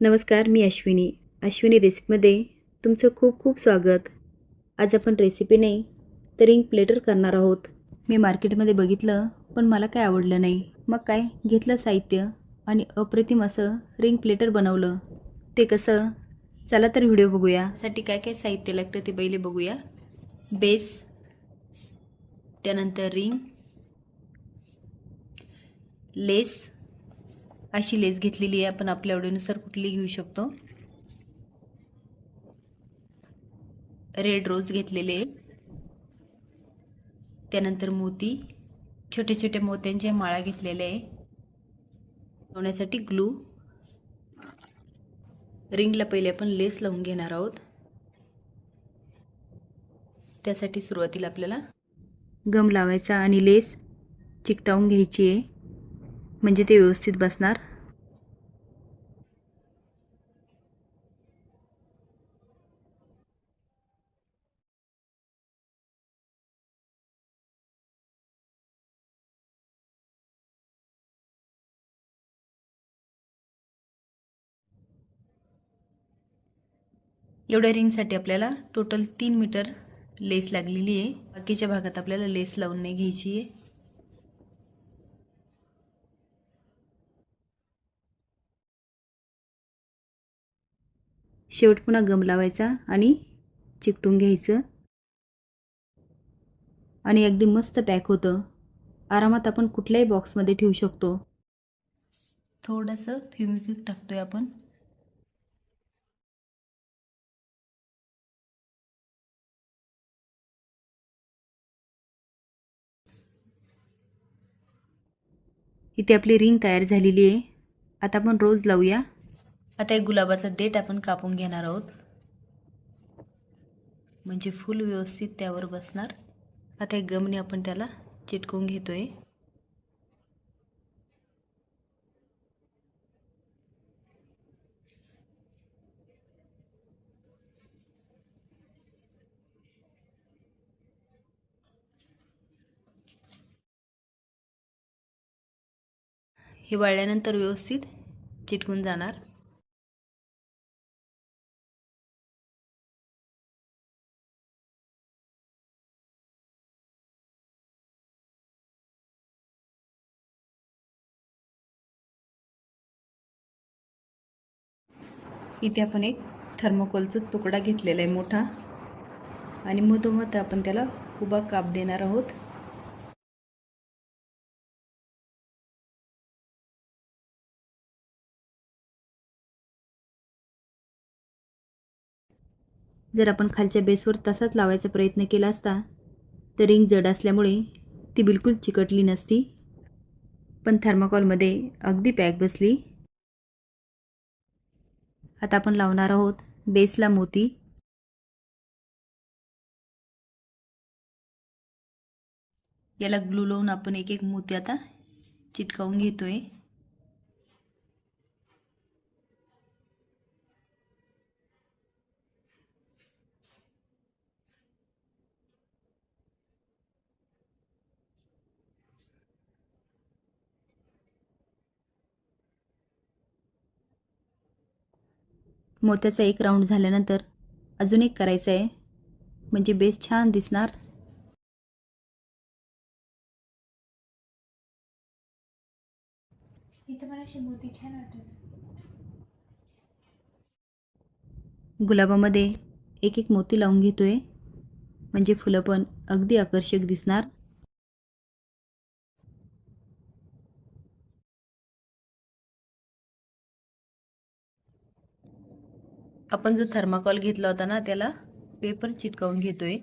नमस्कार मी अश्विनी. अश्विनी रेसिपीमध्ये तुमचं खूप खूप स्वागत. आज आपण रेसिपी नाही तर रिंग प्लेटर करणार आहोत. मी मार्केटमध्ये बघितलं पण मला काय आवडलं नाही. मग काय? घेतलं साहित्य आणि अप्रतिम असं रिंग प्लेटर बनवलं. ते कसं? चला तर व्हिडिओ बघूया. साठी काय काय साहित्य लागतं ते पहिले बघूया. बेस त्यानंतर रिंग लेस अशी लेस घेतलेली आहे. आपण आपल्या आवडीनुसार कुठली घेऊ शकतो. रेड रोज घेतलेले त्यानंतर मोती. छोटे छोटे मोत्यांच्या माळा घेतलेल्या आहे. लावण्यासाठी ग्लू रिंगला पहिले आपण लेस लावून घेणार आहोत. त्यासाठी सुरुवातीला आपल्याला गम लावायचा आणि लेस चिकटावून घ्यायची आहे. म्हणजे ते व्यवस्थित बसणार? एवढ्या रिंगसाठी आपल्याला टोटल तीन मीटर लेस लागलेली आहे. बाकीच्या भागात आपल्याला लेस लावून नाही घ्यायची आहे. शेवट पुन्हा गम लावायचा आणि चिकटून घ्यायचं. आणि अगदी मस्त पॅक होतं. आरामात आपण कुठल्याही बॉक्समध्ये ठेवू शकतो. थोडंसं फ्युमिक्विक टाकतोय आपण. इथे आपली रिंग तयार झालेली आहे. आता आपण रोज लावूया. आता एक गुलाबाचा देठ आपण कापून घेणार आहोत. म्हणजे फुल व्यवस्थित त्यावर बसणार. आता एक गमने आपण त्याला चिटकून घेतोय. हे वाळल्यानंतर व्यवस्थित चिटकून जाणार. इथे आपण एक थर्मोकोलचा तुकडा घेतलेला आहे मोठा. आणि मधोमध आपण त्याला उभा काप देणार आहोत. जर आपण खालच्या बेसवर तसाच लावायचा प्रयत्न केला असता तर रिंग जड असल्यामुळे ती बिलकुल चिकटली नसती. पण थर्माकॉलमध्ये अगदी पॅक बसली. आता आपण लावणार आहोत बेसला मोती. याला ग्लू लावून आपण एक एक मोती आता चिटकावून घेतोय. मोत्याचा एक राऊंड झाल्यानंतर अजून एक करायचं आहे म्हणजे बेस छान दिसणार. गुलाबामध्ये एक एक मोती लावून घेतोय. म्हणजे फुलं पण अगदी आकर्षक दिसणार. आपण जो थर्माकॉल घेतला होता ना त्याला पेपर चिटकावून घेतोय.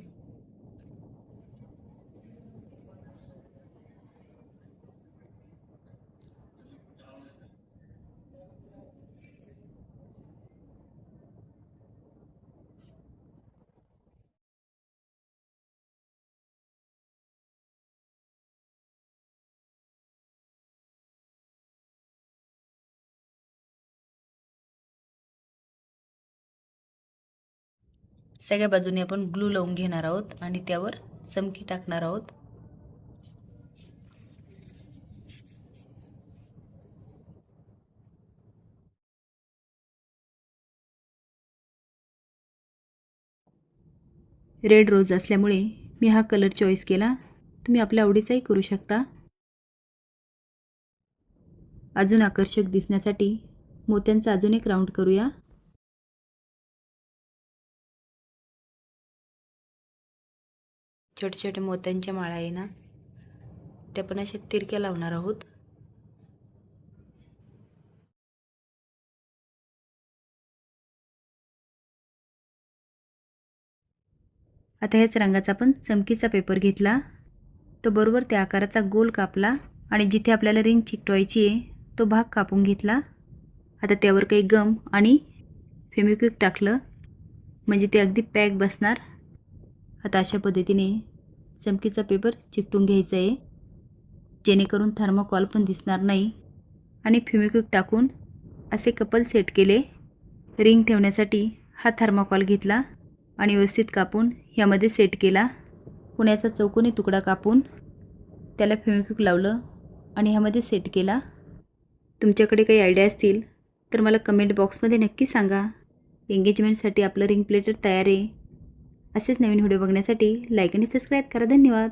सगळ्या बाजूने आपण ग्लू लावून घेणार आहोत आणि त्यावर चमकी टाकणार आहोत. रेड रोज असल्यामुळे मी हा कलर चॉईस केला. तुम्ही आपल्या आवडीचाही करू शकता. अजून आकर्षक दिसण्यासाठी मोत्यांचा अजून एक राऊंड करूया. छोटे छोटे मोत्यांच्या माळा आहे ना त्या पण अशा तिरक्या लावणार आहोत. आता ह्याच रंगाचा पण चमकीचा पेपर घेतला. तो बरोबर त्या आकाराचा गोल कापला आणि जिथे आपल्याला रिंग चिकटवायची आहे तो भाग कापून घेतला. आता त्यावर काही गम आणि फेमिक्विक टाकलं. म्हणजे ते अगदी पॅक बसणार. आता अशा पद्धतीने चमकीचा पेपर चिकटून घ्यायचा आहे जेणेकरून थर्माकॉल पण दिसणार नाही. आणि फ्युमिक्विक टाकून असे कपल सेट केले. रिंग ठेवण्यासाठी हा थर्माकॉल घेतला आणि व्यवस्थित कापून ह्यामध्ये सेट केला. पुण्याचा चौकोनी तुकडा कापून त्याला फेमिक्विक लावलं आणि ह्यामध्ये सेट केला. तुमच्याकडे काही आयडिया असतील तर मला कमेंट बॉक्समध्ये नक्की सांगा. एंगेजमेंटसाठी आपलं रिंग प्लेटर तयार आहे. असेच नवीन व्हिडिओ बघण्यासाठी लाईक आणि सबस्क्राईब करा. धन्यवाद.